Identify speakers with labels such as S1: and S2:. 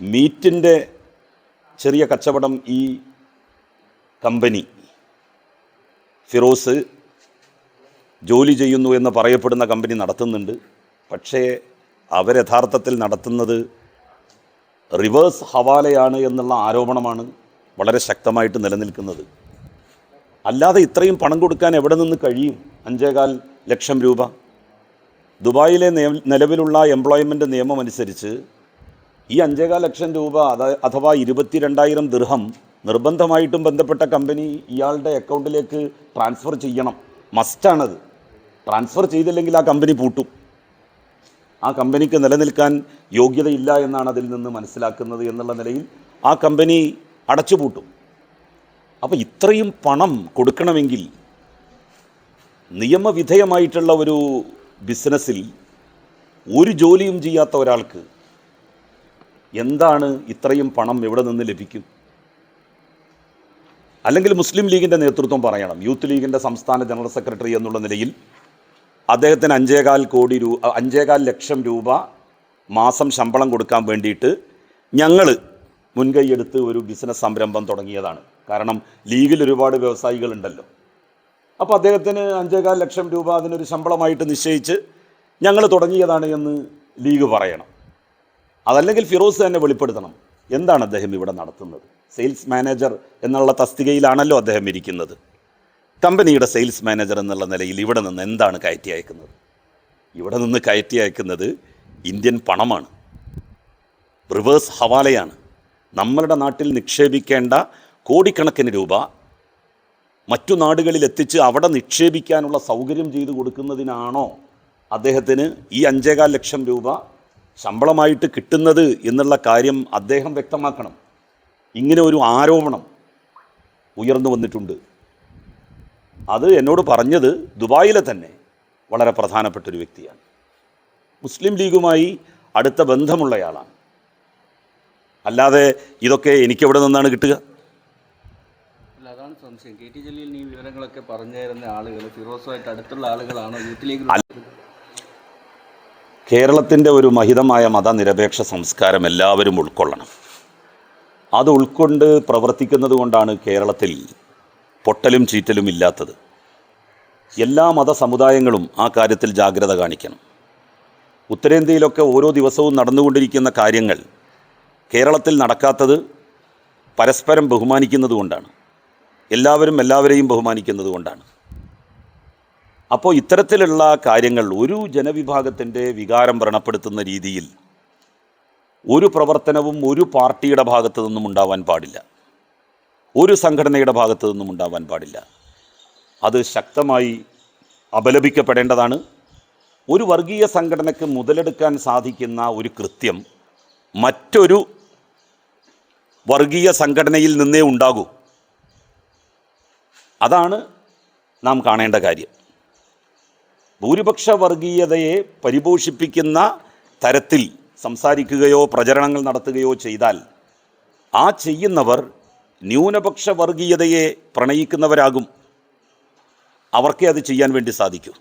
S1: മീറ്റിന്റെ ചെറിയ കച്ചവടം ഈ കമ്പനി ഫിറോസ് ജോലി ചെയ്യുന്നു എന്ന് പറയപ്പെടുന്ന കമ്പനി നടത്തുന്നുണ്ട്. പക്ഷേ അവർ യഥാർത്ഥത്തിൽ നടത്തുന്നത് റിവേഴ്സ് ഹവാലയാണ് എന്നുള്ള ആരോപണമാണ് വളരെ ശക്തമായിട്ട് നിലനിൽക്കുന്നത്. അല്ലാതെ ഇത്രയും പണം കൊടുക്കാൻ എവിടെ നിന്ന് കഴിയും? അഞ്ചേകാൽ ലക്ഷം രൂപ. ദുബായിലെ നിലവിലുള്ള എംപ്ലോയ്മെന്റ് നിയമം അനുസരിച്ച് ഈ അഞ്ചേകാൽ ലക്ഷം രൂപ അഥവാ ഇരുപത്തിരണ്ടായിരം ദൃഹം നിർബന്ധമായിട്ടും ബന്ധപ്പെട്ട കമ്പനി ഇയാളുടെ അക്കൗണ്ടിലേക്ക് ട്രാൻസ്ഫർ ചെയ്യണം. മസ്റ്റാണത്. ട്രാൻസ്ഫർ ചെയ്തില്ലെങ്കിൽ ആ കമ്പനി പൂട്ടും. ആ കമ്പനിക്ക് നിലനിൽക്കാൻ യോഗ്യതയില്ല എന്നാണ് അതിൽ നിന്ന് മനസ്സിലാക്കുന്നത് എന്നുള്ള നിലയിൽ ആ കമ്പനി അടച്ചുപൂട്ടും. അപ്പോൾ ഇത്രയും പണം കൊടുക്കണമെങ്കിൽ നിയമവിധേയമായിട്ടുള്ള ഒരു ബിസിനസ്സിൽ ഒരു ജോലിയും ചെയ്യാത്ത ഒരാൾക്ക് എന്താണ് ഇത്രയും പണം എവിടെ നിന്ന് ലഭിക്കും? അല്ലെങ്കിൽ മുസ്ലിം ലീഗിന്റെ നേതൃത്വം പറയണം. യൂത്ത് ലീഗിന്റെ സംസ്ഥാന ജനറൽ സെക്രട്ടറി എന്നുള്ള നിലയിൽ അദ്ദേഹത്തിന് അഞ്ചേകാൽ കോടി രൂപ അഞ്ചേകാൽ ലക്ഷം രൂപ മാസം ശമ്പളം കൊടുക്കാൻ വേണ്ടിയിട്ട് ഞങ്ങൾ മുൻകൈയെടുത്ത് ഒരു ബിസിനസ് സംരംഭം തുടങ്ങിയതാണ്. കാരണം ലീഗിൽ ഒരുപാട് വ്യവസായികളുണ്ടല്ലോ അപ്പോൾ അദ്ദേഹത്തിന് അഞ്ചേകാൽ ലക്ഷം രൂപ അതിനൊരു ശമ്പളമായിട്ട് നിശ്ചയിച്ച് ഞങ്ങൾ തുടങ്ങിയതാണ് എന്ന് ലീഗ് പറയണം. അതല്ലെങ്കിൽ ഫിറോസ് തന്നെ വെളിപ്പെടുത്തണം. എന്താണ് അദ്ദേഹം ഇവിടെ നടത്തുന്നത്? സെയിൽസ് മാനേജർ എന്നുള്ള തസ്തികയിലാണല്ലോ അദ്ദേഹം ഇരിക്കുന്നത്. കമ്പനിയുടെ സെയിൽസ് മാനേജർ എന്നുള്ള നിലയിൽ ഇവിടെ നിന്ന് എന്താണ് കയറ്റി അയക്കുന്നത്? ഇവിടെ നിന്ന് കയറ്റി അയക്കുന്നത് ഇന്ത്യൻ പണമാണ്. റിവേഴ്സ് ഹവാലയാണ്. നമ്മളുടെ നാട്ടിൽ നിക്ഷേപിക്കേണ്ട കോടിക്കണക്കിന് രൂപ മറ്റു നാടുകളിൽ എത്തിച്ച് അവിടെ നിക്ഷേപിക്കാനുള്ള സൗകര്യം ചെയ്തു കൊടുക്കുന്നതിനാണോ അദ്ദേഹത്തിന് ഈ അഞ്ചേകാൽ ലക്ഷം രൂപ ശമ്പളമായിട്ട് കിട്ടുന്നത് എന്നുള്ള കാര്യം അദ്ദേഹം വ്യക്തമാക്കണം. ഇങ്ങനെ ഒരു ആരോപണം ഉയർന്നു വന്നിട്ടുണ്ട്. അത് എന്നോട് പറഞ്ഞത് ദുബായിലെ തന്നെ വളരെ പ്രധാനപ്പെട്ട ഒരു വ്യക്തിയാണ്. മുസ്ലിം ലീഗുമായി അടുത്ത ബന്ധമുള്ളയാളാണ്. അല്ലാതെ ഇതൊക്കെ എനിക്കെവിടെ നിന്നാണ് കിട്ടുക?
S2: അതാണ് സംശയം. കെ ടി ജലീലിന് ഈ വിവരങ്ങളൊക്കെ പറഞ്ഞു തരുന്ന ആളുകൾ ഫിറോസുമായിട്ട് അടുത്തുള്ള ആളുകളാണോ? യൂത്ത് ലീഗിൽ
S1: കേരളത്തിന്റെ ഒരു മഹിതമായ മതനിരപേക്ഷ സംസ്കാരം എല്ലാവരും ഉൾക്കൊള്ളണം. അത് ഉൾക്കൊണ്ട് പ്രവർത്തിക്കുന്നത് കൊണ്ടാണ് കേരളത്തിൽ പൊട്ടലും ചീറ്റലും ഇല്ലാത്തത്. എല്ലാ മതസമുദായങ്ങളും ആ കാര്യത്തിൽ ജാഗ്രത കാണിക്കണം. ഉത്തരേന്ത്യയിലൊക്കെ ഓരോ ദിവസവും നടന്നുകൊണ്ടിരിക്കുന്ന കാര്യങ്ങൾ കേരളത്തിൽ നടക്കാത്തത് പരസ്പരം ബഹുമാനിക്കുന്നതുകൊണ്ടാണ് എല്ലാവരും എല്ലാവരെയും ബഹുമാനിക്കുന്നത് കൊണ്ടാണ്. അപ്പോൾ ഇത്തരത്തിലുള്ള കാര്യങ്ങൾ ഒരു ജനവിഭാഗത്തിന്റെ വികാരം വ്രണപ്പെടുത്തുന്ന രീതിയിൽ ഒരു പ്രവർത്തനവും ഒരു പാർട്ടിയുടെ ഭാഗത്തു നിന്നും ഉണ്ടാവാൻ പാടില്ല. ഒരു സംഘടനയുടെ ഭാഗത്തു നിന്നും ഉണ്ടാവാൻ പാടില്ല. അത് ശക്തമായി അപലപിക്കപ്പെടേണ്ടതാണ്. ഒരു വർഗീയ സംഘടനയ്ക്ക് മുതലെടുക്കാൻ സാധിക്കുന്ന ഒരു കൃത്യം മറ്റൊരു വർഗീയ സംഘടനയിൽ നിന്നേ ഉണ്ടാകൂ. അതാണ് നാം കാണേണ്ട കാര്യം. ഭൂരിപക്ഷ വർഗീയതയെ പരിപോഷിപ്പിക്കുന്ന തരത്തിൽ സംസാരിക്കുകയോ പ്രചരണങ്ങൾ നടത്തുകയോ ചെയ്താൽ ആ ചെയ്യുന്നവർ ന്യൂനപക്ഷ വർഗീയതയെ പ്രണയിക്കുന്നവരാകും. അവർക്കേ അത് ചെയ്യാൻ വേണ്ടി സാധിക്കൂ.